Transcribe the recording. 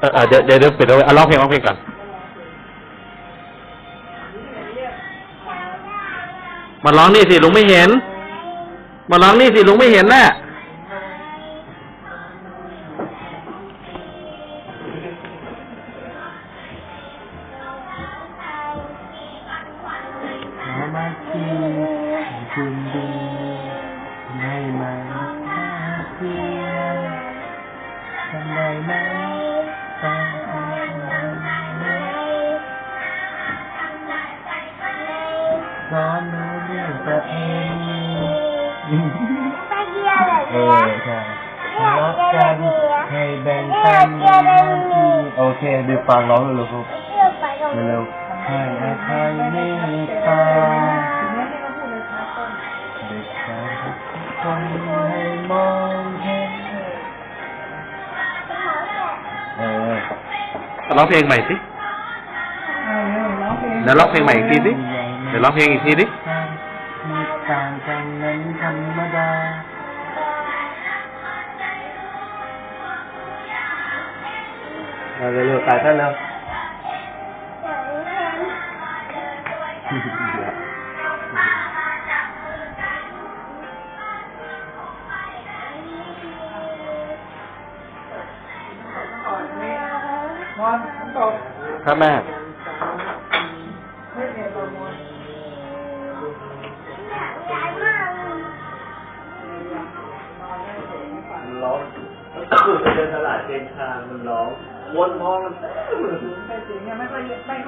เออเออเดี๋ยวเดี๋ยวเดี๋ยวปิดเอาไว้เอาร้องเพลงร้องเพลงก่อนมาร้องนี่สิลุงไม่เห็น มาร้องนี่สิลุงไม่เห็นแน่ สอนหนูเรื่องตัวเองเออใช่ทะเลาะกันให้แบ่งปันหน้าที่โอเค ดูฟังร้องเร็วๆครับเร็วๆให้อภัยเมตตาเด็กชายทุกคนให้มองเห็นเออร้องเพลงใหม่สิเดี๋ยวร้องเพลงใหม่อีกทีสิเดี๋ยวร้องเพลงอีกทีดิมีต่างกันนั้นธรรมดาเอาเร็วๆตายท่านแล้วครับแม่ ร้องคือเดินตลาดเจนคางมันร้องวนท้องมันเต็มเลยแต่เสียงยังไม่ค่อยไม่ค่อย